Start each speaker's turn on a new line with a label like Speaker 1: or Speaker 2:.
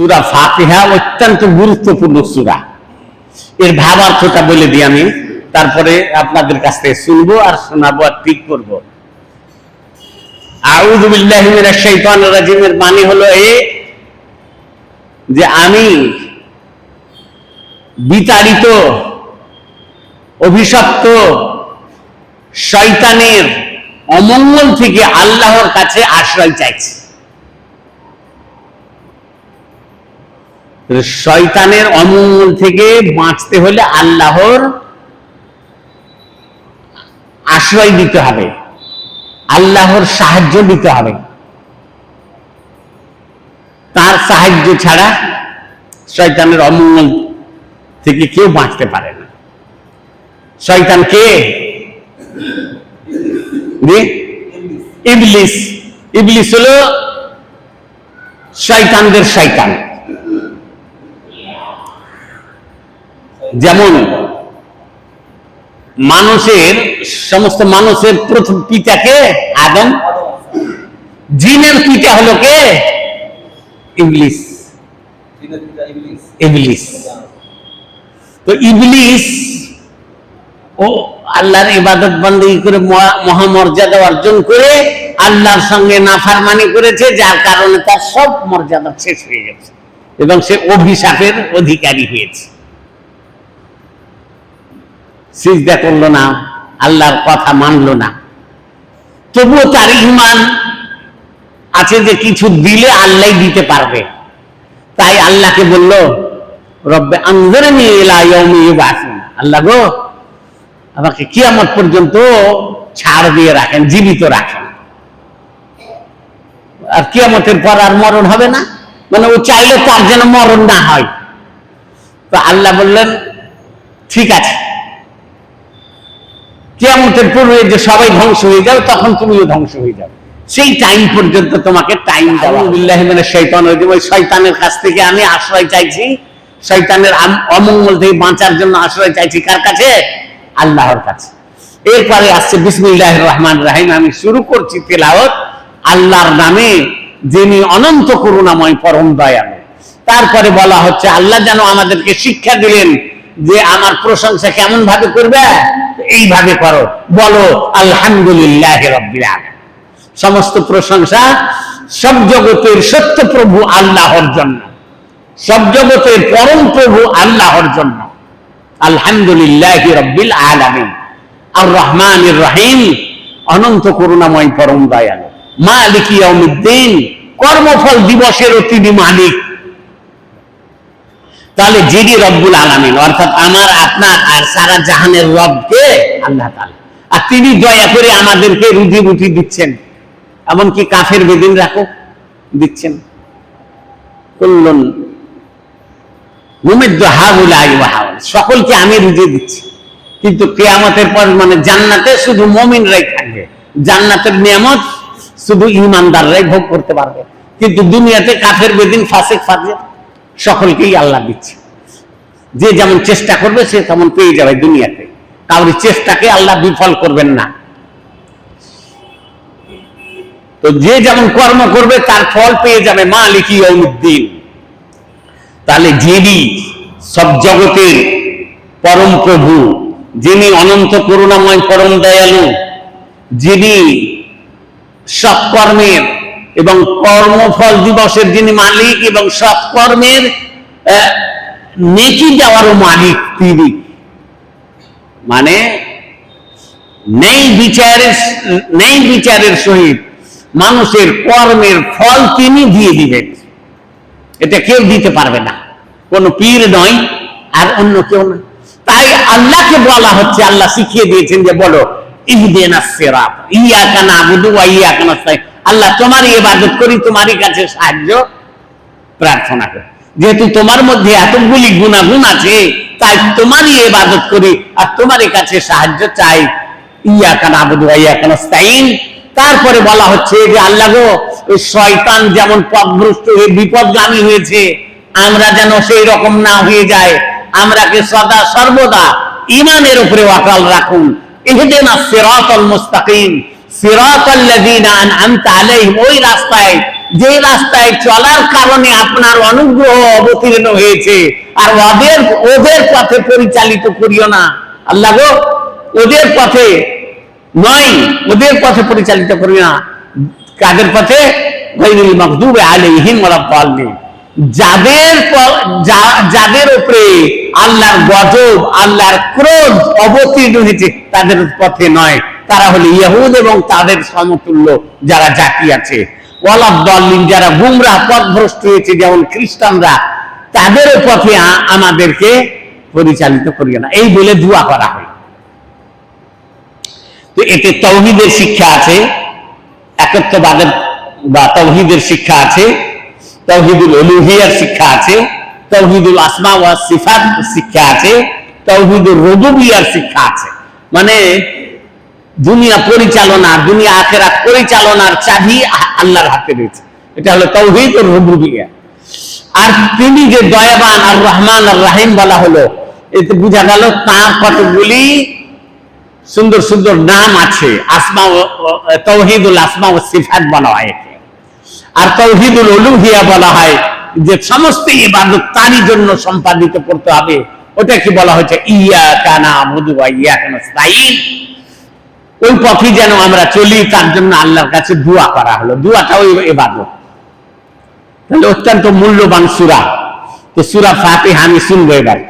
Speaker 1: সুরা ফাতিহা অত্যন্ত গুরুত্বপূর্ণ সুরা। এর ভাবার্থটা বলে দিই আমি, তারপরে আপনাদের কাছ থেকে শুনব আর শোনাবো আর ঠিক করব। রাজিমের মানে হলো এ যে আমি বিতাড়িত, অভিশপ্ত শয়তানের অমঙ্গল থেকে আল্লাহর কাছে আশ্রয় চাইছি। শয়তানের অমঙ্গল থেকে বাঁচতে হলে আল্লাহর আশ্রয় দিতে হবে। আল্লাহর সাহায্য দিতে হবে। তার সাহায্য ছাড়া শয়তানের অমঙ্গল থেকে কেউ বাঁচতে পারে না। শয়তান কে? ইবলিস। ইবলিস হলো শয়তানদের শয়তান। যেমন মানুষের, সমস্ত মানুষের প্রথম পিতাকে আদম। জিনের পিতা হলো কে? ইবলিস। ইবলিস। তো ইবলিস ও আল্লাহর ইবাদত বন্দী করে মহা- মহামর্যাদা অর্জন করে আল্লাহর সঙ্গে নাফারমানি করেছে, যার কারণে তার সব মর্যাদা শেষ হয়ে গেছে। এবং সে অভিশাপের অধিকারী হয়েছে। সিজদা করল না, আল্লাহর কথা মানলো না। তবুও তার ইমান আছে যে কিছু দিলে আল্লাহ দিতে পারবে। তাই আল্লাহকে বলল, রব্বে ইউবাসুন। আল্লাহ গো, আমাকে কিয়ামত পর্যন্ত ছাড় দিয়ে রাখেন, জীবিত রাখেন। আর কিয়ামতের পর আর মরণ হবে না। মানে ও চাইলে তার যেন মরণ না হয়। তো আল্লাহ বললেন, ঠিক আছে। কিয়ামতের পূর্বে যে সবাই ধ্বংস হয়ে যাবে, তখন তুমিও ধ্বংস হয়ে যাবে। সেই টাইম পর্যন্ত তোমাকে টাইম দেওয়া মানে শৈতান ওই শয়তানের কাছ থেকে আমি আশ্রয় চাইছি। শয়তানের অমঙ্গল থেকে বাঁচার জন্য আশ্রয় চাইছি কার কাছে? আল্লাহর কাছে। এরপরে আসছে বিসমিল্লাহ রহমান রাহিম। আমি শুরু করছি তেলাওত আল্লাহর নামে যিনি অনন্ত করুণাময় পরম দয়ালু। তারপরে বলা হচ্ছে, আল্লাহ যেন আমাদেরকে শিক্ষা দিলেন যে আমার প্রশংসা কেমন ভাবে করবে? এইভাবে করো। বলো, আলহামদুলিল্লাহ সমস্ত প্রশংসা সব জগতের সত্য প্রভু আল্লাহর জন্য। সব জগতের পরম প্রভু আল্লাহর জন্য। আলহামদুলিল্লাহ রব্বিল আলামিন। আর রহমান রহিম। অনন্ত করুণাময় পরম দয়ালু। মালিক ইয়াউমিদ্দিন। কর্মফল দিবসের তিনি মালিক। তাহলে যিনি রব্বুল আলামিন, অর্থাৎ আমার, আপনার আর সারা জাহানের রবকে আল্লাহ আর তিনি দয়া করে আমাদেরকে রুজি রুটি দিচ্ছেন। এমনকি কাফের বেদিন রাখো দিচ্ছেন সকলকে আমি রুজি দিচ্ছি। কিন্তু কেয়ামতের পর মানে জান্নাতে শুধু মমিনরাই থাকবে। জান্নাতের নিয়ামত শুধু ইমানদাররাই ভোগ করতে পারবে। কিন্তু দুনিয়াতে কাফের বেদিন ফাসেক ফাজের সকলকেই আল্লাহ দিচ্ছে। যে যেমন চেষ্টা করবে, সে তেমন পেয়ে যাবে দুনিয়াতে। কাউরি চেষ্টাকে আল্লাহ বিফল করবেন না। তো যে যেমন কর্ম করবে, তার ফল পেয়ে যাবে মা মালিকি উদ্দিন তাহলে যিনি সব জগতের পরম প্রভু, যিনি অনন্ত করুণাময়, পরম দয়ালু, যিনি সৎকর্মের এবং কর্মফল দিবসের যিনি মালিক এবং সৎকর্মের নেকি দেওয়ারও মালিক তিনি। মানে নেই বিচারের নেই বিচারের সহিত মানুষের কর্মের ফল তিনি দিয়ে দিবেন। এটা কেউ দিতে পারবে না। কোন পীর নয়, আর অন্য কেউ না। তাই আল্লাহকে বলা হচ্ছে, আল্লাহ শিখিয়ে দিয়েছেন যে বলো ইহদিনাস সিরাত, ইয়াকা নাবুদু ওয়া ইয়াকা নাস্তাইন আল্লাহ তোমারই ইবাদত করি, তোমারই কাছে সাহায্য প্রার্থনা করি। যেহেতু তোমার মধ্যে এতগুলি গুণাগুণ আছে, তাই তোমারই ইবাদত করি আর তোমারই কাছে সাহায্য চাই। ইয়াকা নাবুদু ওয়া ইয়াকা নাস্তাইন তারপরে বলা হচ্ছে যে, আল্লাহ গো ওই শয়তান যেমন পথভ্রষ্ট হয়ে বিপদগামী হয়েছে, আমরা যেন সেই রকম না হয়ে যায় আমরাকে সদা সর্বদা ইমানের উপরে অকাল রাখুন। ইহদিনা সিরাতাল মুস্তাকিম। ওই রাস্তায় যে রাস্তায় চলার কারণে আপনার অনুগ্রহ অবতীর্ণ হয়েছে। আর ওদের ওদের পথে পরিচালিত করিও না। আল্লাহ গো, ওদের পথে নয়, ওদের পথে পরিচালিত করিও না। কাদের পথে? গৈরুল যাদের যাদের উপরে আল্লাহর গজব, আল্লাহর ক্রোধ অবতীর্ণ হয়েছে, তাদের পথে নয়। তারা হলো ইহুদ এবং তাদের সমতুল্য যারা জাতি আছে। ওয়ালাদ্দাল্লিন যারা গুমরা পথভ্রষ্ট হয়েছে, যেমন খ্রিস্টানরা, তাদের পথে আমাদেরকে পরিচালিত করিও না। এই বলে দোয়া করা হয়। তো এতে তৌহিদের শিক্ষা আছে, একত্ববাদের বা তৌহিদের শিক্ষা আছে, তৌহিদুল অলুহিয়ার শিক্ষা আছে, তৌহিদুল আসমা ওয়া সিফাত শিক্ষা আছে তৌহিদুল রবুবিয়ার শিক্ষা আছে। মানে দুনিয়া পরিচালনা দুনিয়া আখেরাত পরিচালনার চাবি আল্লাহর হাতে রয়েছে। এটা হলো তৌহিদ ও রবুবিয়া। আর তিনি যে দয়াবান আর রহমান আর রাহিম বলা হলো, এতে বোঝা গেল তার কতগুলি সুন্দর সুন্দর নাম আছে। আসমা তৌহিদুল আসমা ও সিফাত বলা হয় একে। আর তৌহিদুল উলুহিয়া বলা হয় যে সমস্ত ইবাদত তারই জন্য সম্পাদিত করতে হবে। ওটা কি বলা হয়েছে, ইয়া কানা বা ইয়া কানা ওই পথে যেন আমরা চলি, তার জন্য আল্লাহর কাছে দোয়া করা হলো। দোয়াটাও এবাদত। তাহলে অত্যন্ত মূল্যবান সুরা। তো সুরা ফাতে আমি শুনব এবার।